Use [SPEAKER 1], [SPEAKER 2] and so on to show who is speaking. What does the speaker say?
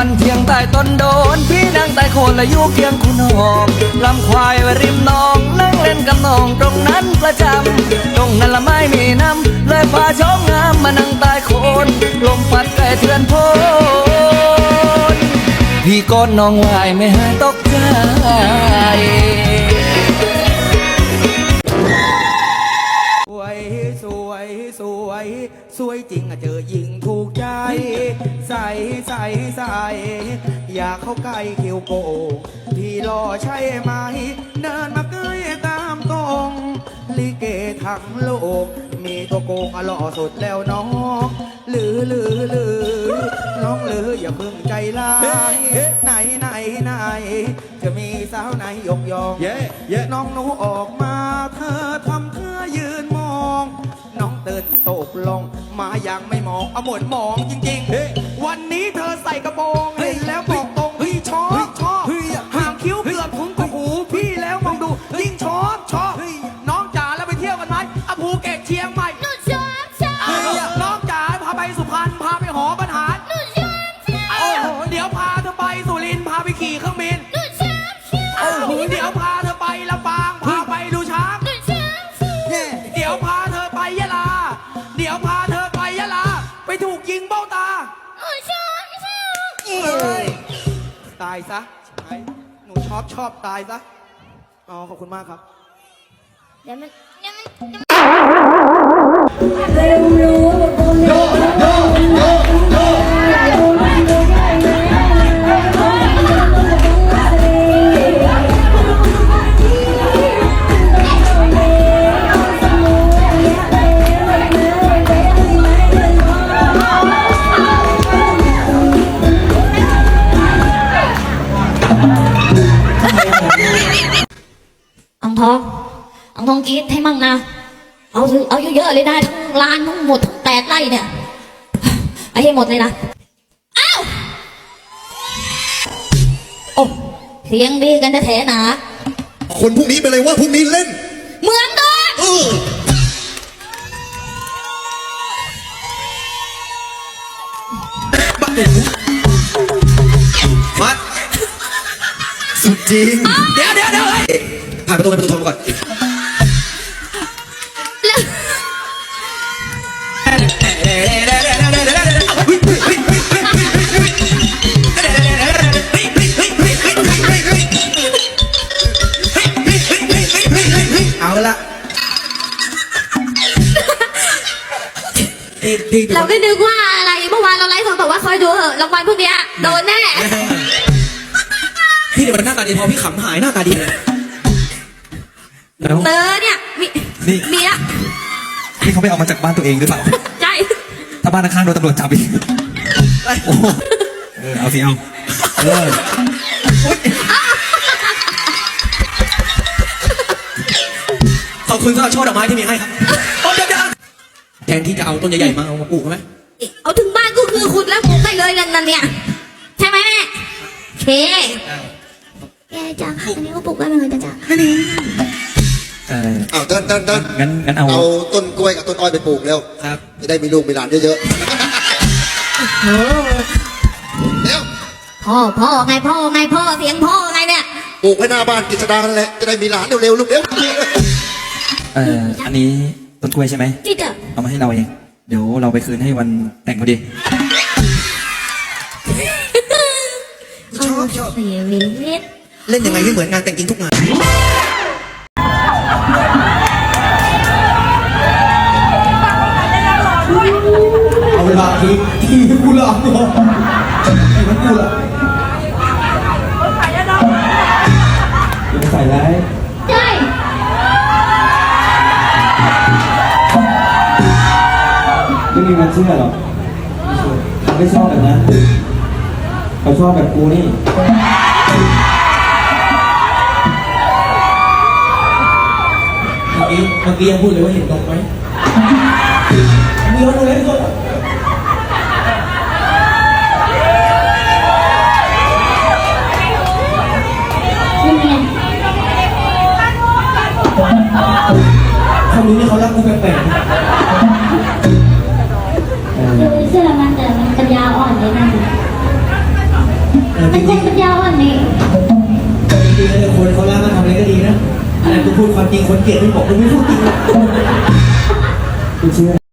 [SPEAKER 1] วันเทียงใต้ต้นโดน พี่นั่งใต้โคนและอยู่เคียงคุณหอมลำควายไว้ริมนองนั่งเล่นกับน้องตรงนั้นประจำตรงนั้นละไม่มีน้ำเลยพาชมงามมานั่งใต้โคนลมพัดไก่เทือนโพนพี่ก้น้องไหวไม่หายตกใจ
[SPEAKER 2] สวยจริงอะเจอยิงถูกใจ ใส่ใส่ใส่อยากเข้าใกล้เขียวโกงพี่รอใช่ไหม เดินมาใกล้ตามตรงลิเกทั้งโลก มีตัวโกงอะหล่อสุดแล้วน้องหรือหรือหรือน้องหรืออย่าเพิ่งใจร้ายไหนไหนไหนจะมีสาวไหนยกยองน้องหนูออกมา ตือนตกลง มายังไม่มองเอาหมดมองจริงๆวันนี้เธอใส่กระโปรงเห็นแล้วบอกตรงพี่ชอบชอบห่างคิ้วเกือบถึงกหูพี่แล้วมองดูยิ่งชอบชอบน้องจ๋าแล้วไปเที่ยวกันไหมอะภูเก็ตเชียงใหม่
[SPEAKER 3] หนูชอบชอบ
[SPEAKER 2] เอ้ยน้องจ๋าพาไปสุพรรณพาไปหอบรรหาร
[SPEAKER 3] หนูชอบชอบ
[SPEAKER 2] โอ้โหเดี๋ยวพาเธอไปสุรินทร์ ไปถูกยิงเบ้าตา
[SPEAKER 3] หนูชอบชอบ
[SPEAKER 2] ตายซะไอ้หนูชอบชอบตายซะ อ๋อ ขอบคุณมากครับ
[SPEAKER 3] เดี๋ยวมันเดี๋ยวมันเดี๋ยวมัน
[SPEAKER 4] อัง ทองอังทองกรีดให้มั่งนะ เอาสิเอาเยอะๆเลยนะทั้งร้านทั้งหมดทั้งแปดไร่เนี่ยเอาให้หมดเลยนะอ้าวโอ้เสียงดีกันแท้ๆนะ
[SPEAKER 5] คนพวกนี้เป็นอะไรวะพวกนี้เล่น
[SPEAKER 4] เหมือนกัน
[SPEAKER 5] เออมาสุดจริง
[SPEAKER 2] เดี๋ยว
[SPEAKER 5] ผ่านประตูไปประตูทองก่อน
[SPEAKER 4] แล้ว
[SPEAKER 2] เอาละที่ที่
[SPEAKER 4] เราก็นึกว่าอะไรเมื่อวานเราไลฟ์สดบอกว่าคอยดูเถอะรางวัลพวกเนี้ยโดนแน่
[SPEAKER 2] พี่เดี๋ยวมันหน้าตาดีพอพี่ขำหายหน้าตาดีเลย
[SPEAKER 1] แล้ว
[SPEAKER 4] เตอเนี่ยมี
[SPEAKER 1] นี่
[SPEAKER 4] เมีย
[SPEAKER 1] นี่เขาไปเอามาจากบ้านตัวเองหรือเปล่า
[SPEAKER 4] ใจ
[SPEAKER 1] ถ้าบ้านข้างๆโดนตำรวจจับอีกโอ้โหเออเอาสิเอาเออ
[SPEAKER 2] ขอบคุณสำหรับช่อดอกไม้ที่มีให้ครับโอ้เดี๋ยวเดี๋ยวแทนที่จะเอาต้นใหญ่ๆมาเอามาปลูกไหม
[SPEAKER 4] เอาถึงบ้านก็คือขุดแล้วปลูกได้เลยนั่นเนี่ย ใช่ไหมแม่โอเค แกจ้ะอันนี้ก็ปลูกได้เลยจ้ะ
[SPEAKER 1] เออ
[SPEAKER 5] อ้าวเดินเดินเดิน
[SPEAKER 1] งั้นงั้นเอา
[SPEAKER 5] เอาต้นกล้วยกับต้นอ้อยไปปลูกแล้ว
[SPEAKER 2] ครับ
[SPEAKER 5] จะได้มีลูกมีหลานเยอะ
[SPEAKER 4] โอ้
[SPEAKER 5] ๆแล้ว
[SPEAKER 4] พ่อพ่อไงพ่อไงพ่อเสียงพ่อไงเนี่ย
[SPEAKER 5] ปลูกไว้หน้าบ้านกิจดากันแหละจะได้มีหลานเร็วๆลูกเร็ว
[SPEAKER 1] เอออันนี้ต้นกล้วยใช่ไหม
[SPEAKER 4] จิตอะ
[SPEAKER 1] เอามาให้เราเองเดี๋ยวเราไปคืนให้วันแต่งพอดี
[SPEAKER 4] ชอบชอบเสียงวินนิด
[SPEAKER 2] เล่นยังไงให้เหมือนงานแต่งจริงทุกงาน
[SPEAKER 6] เวลาทิ้งทิ้งกูละไอ้มันกูละยังใส่ร้าย
[SPEAKER 4] ใช่
[SPEAKER 6] ไม่มีวันเชื่อหรอกเขาไม่ชอบแบบนั้นเขาชอบแบบกูนี่เมื่อกี้เมื่อกี้ยังพูดเลยว่าเห็นนมไหมมีคนดูเล่นสดคน
[SPEAKER 4] ค
[SPEAKER 6] วามจริงคนเกลียดไม่บอกกูไม่พูดจริงหรอก กูเชื่อ